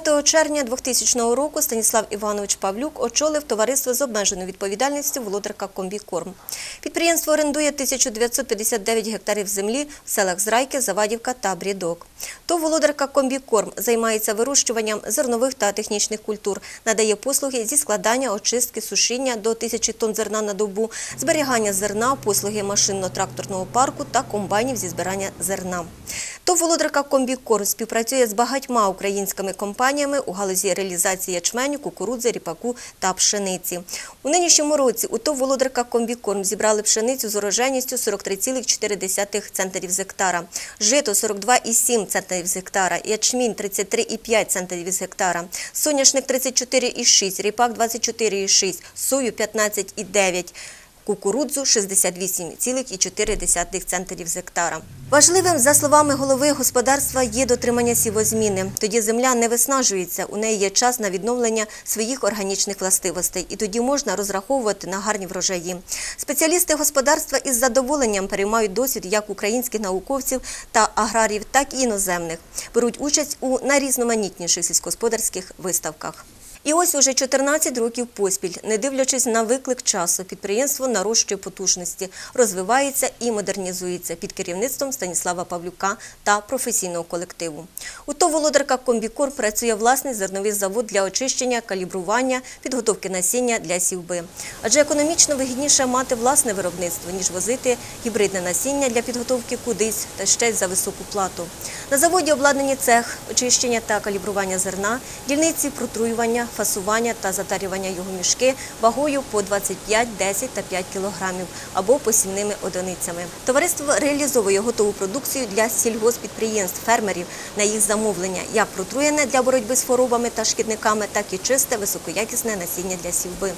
9 червня 2000 року Станіслав Іванович Павлюк очолив товариство з обмеженою відповідальністю «Володарка Комбікорм». Підприємство орендує 1959 гектарів землі в селах Зрайки, Завадівка та Брідок. То «Володарка Комбікорм» займається вирощуванням зернових та технічних культур, надає послуги зі складання, очистки, сушіння до 1000 тонн зерна на добу, зберігання зерна, послуги машинно-тракторного парку та комбайнів зі збирання зерна. То володарка Комбікорм співпрацює з багатьма українськими компаніями у галузі реалізації ячменю, кукурудзи, ріпаку та пшениці. У нинішньому році у ТОВ володарка Комбікорм зібрали пшеницю з урожайністю 43,4 центнерів з гектара, жито 42,7 центнерів з гектара, ячмінь 33,5 центнерів з гектара, соняшник 34,6, ріпак 24,6, сою 15,9 кукурудзу 68,4 центнерів з гектара. Важливим, за словами голови господарства, є дотримання сівозміни. Тоді земля не виснажується, у неї є час на відновлення своїх органічних властивостей, і тоді можна розраховувати на гарні врожаї. Спеціалісти господарства із задоволенням переймають досвід як українських науковців та аграрів, так і іноземних. Беруть участь у найрізноманітніших сільськогосподарських виставках. І ось уже 14 років поспіль, не дивлячись на виклик часу, підприємство нарощує потужності, розвивається і модернізується під керівництвом Станіслава Павлюка та професійного колективу. У то володарка Комбікор працює власний зерновий завод для очищення, калібрування, підготовки насіння для сівби. Адже економічно вигідніше мати власне виробництво, ніж возити гібридне насіння для підготовки кудись та ще й за високу плату. На заводі обладнані цех, очищення та калібрування зерна, дільниці протруювання, фасування та затарювання його мішки вагою по 25, 10 та 5 кілограмів або посівними одиницями. Товариство реалізовує готову продукцію для сільгоспідприємств, фермерів на їх замовлення, як протруєне для боротьби з хворобами та шкідниками, так і чисте високоякісне насіння для сівби.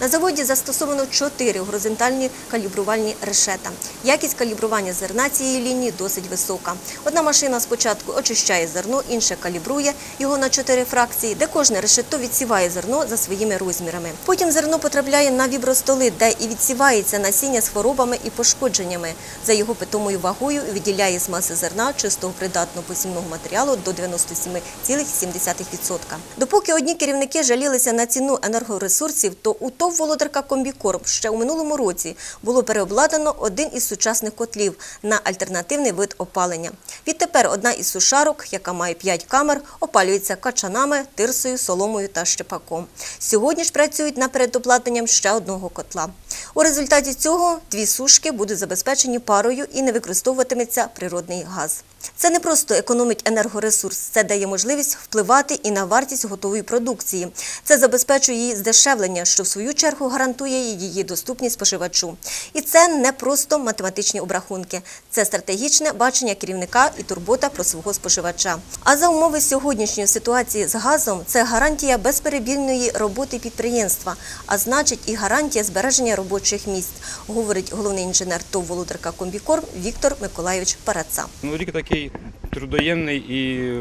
На заводі застосовано чотири горизонтальні калібрувальні решета. Якість калібрування зерна цієї лінії досить висока. Одна машина спочатку очищає зерно, інша калібрує його на чотири фракції, де кожне решето відсіває зерно за своїми розмірами. Потім зерно потрапляє на вібростоли, де і відсівається насіння з хворобами і пошкодженнями. За його питомою вагою відділяє з маси зерна чистого придатного посівного матеріалу до 97,7%. Допоки одні керівники жалілися на ціну енергоресурсів, то у ТОВ «Володарка Комбікорп» ще у минулому році було переобладнано один із сучасних котлів на альтернативний вид опалення. Відтепер одна із сушарок, яка має 5 камер, опалюється качанами, тирсою, соломою та щепаком. Сьогодні ж працюють над передоплатенням ще одного котла. У результаті цього дві сушки будуть забезпечені парою і не використовуватиметься природний газ. Це не просто економить енергоресурс, це дає можливість впливати і на вартість готової продукції. Це забезпечує її здешевлення, що в свою чергу гарантує її доступність споживачу. І це не просто математичні обрахунки, це стратегічне бачення керівника і турбота про свого споживача. А за умови сьогоднішньої ситуації з газом це гарантія безперебільної роботи підприємства, а значить і гарантія збереження робочих місць, говорить головний інженер ТОВ «Володарка Комбікорм» Віктор Миколайович Параца. Ну, рік такий трудоємний і,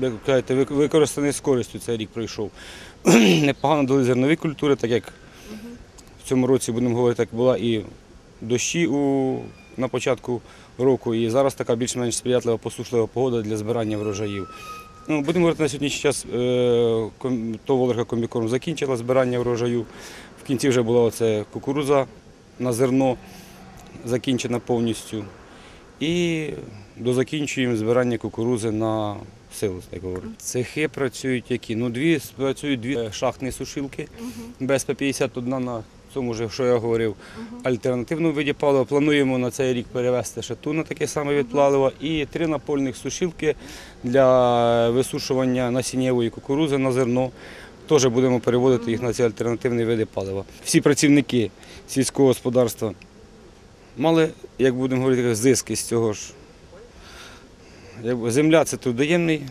як кажете, використаний з користю цей рік пройшов. Непогано дали зернові культури, так як в цьому році, будемо говорити, так була і дощі у, на початку року, і зараз така більш-менш сприятлива посушлива погода для збирання врожаїв. Ну, будемо говорити, на сьогоднішній час е, то Волерка Комбікорм закінчила збирання врожаю. В кінці вже була оце кукуруза на зерно закінчена повністю. І дозакінчуємо збирання кукурузи на силу, так говорять. Цехи працюють які? Ну, дві працюють дві е, шахтні сушилки без П-51 на цьому ж, що я говорив, альтернативному виді палива. Плануємо на цей рік перевезти ще ту на таке саме від палива. І три напольних сушилки для висушування насіннєвої кукурузи на зерно. Теж будемо переводити їх на ці альтернативні види палива. Всі працівники сільського господарства мали, як будемо говорити, зиски з цього ж. Земля це трудоємний.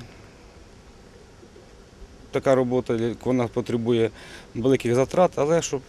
Така робота, вона потребує великих затрат, але щоб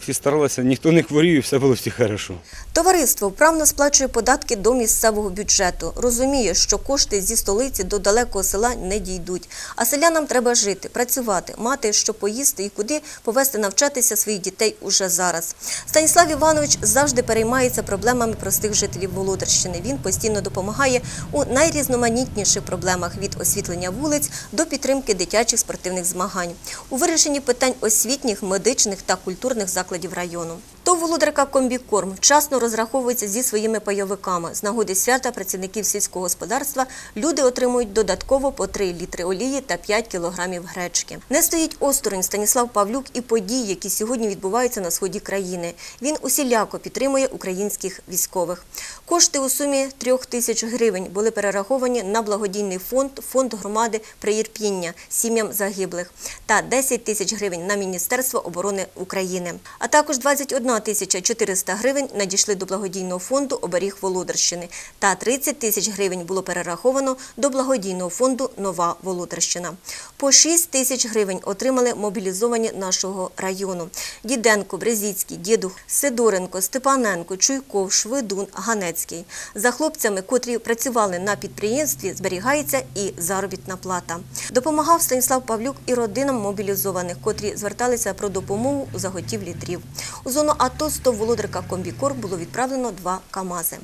всі старалися, ніхто не хворів, і все було всі хорошо. Товариство вправно сплачує податки до місцевого бюджету. Розуміє, що кошти зі столиці до далекого села не дійдуть. А селянам треба жити, працювати, мати що поїсти і куди повести навчатися своїх дітей уже зараз. Станіслав Іванович завжди переймається проблемами простих жителів Володарщини. Він постійно допомагає у найрізноманітніших проблемах від освітлення вулиць до підтримки дитячих спортивних змагань, у вирішенні питань освітніх, медичних та культурних закладів району. То володарка комбікорм вчасно розраховується зі своїми пайовиками. З нагоди свята працівників сільського господарства люди отримують додатково по 3 літри олії та 5 кілограмів гречки. Не стоїть осторонь Станіслав Павлюк і події, які сьогодні відбуваються на сході країни. Він усіляко підтримує українських військових. Кошти у сумі трьох тисяч гривень були перераховані на благодійний фонд фонд громади Приєрпіння сім'ям загиблих та 10 тисяч гривень на Міністерство оборони України. А також 21 тисяча 400 гривень надійшли до благодійного фонду оберіг Володарщини та 30 тисяч гривень було перераховано до благодійного фонду Нова Володарщина. По 6 тисяч гривень отримали мобілізовані нашого району. Діденко, Брезіцький, Дідух, Сидоренко, Степаненко, Чуйков, Швидун, Ганецький. За хлопцями, котрі працювали на підприємстві, зберігається і заробітна плата. Допомагав Станіслав Павлюк і родинам мобілізованих, котрі зверталися про допомогу у заготівлі дрів. У зону АТО 100 володарка Комбікор було відправлено два КАМАЗи.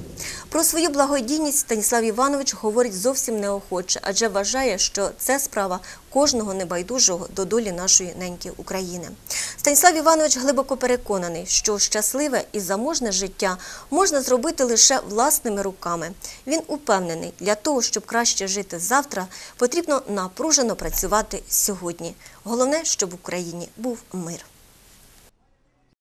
Про свою благодійність Станіслав Іванович говорить зовсім неохоче, адже вважає, що це справа кожного небайдужого до долі нашої неньки України. Станіслав Іванович глибоко переконаний, що щасливе і заможне життя можна зробити лише власними руками. Він упевнений, для того, щоб краще жити завтра, потрібно напружено працювати сьогодні. Головне, щоб в Україні був мир.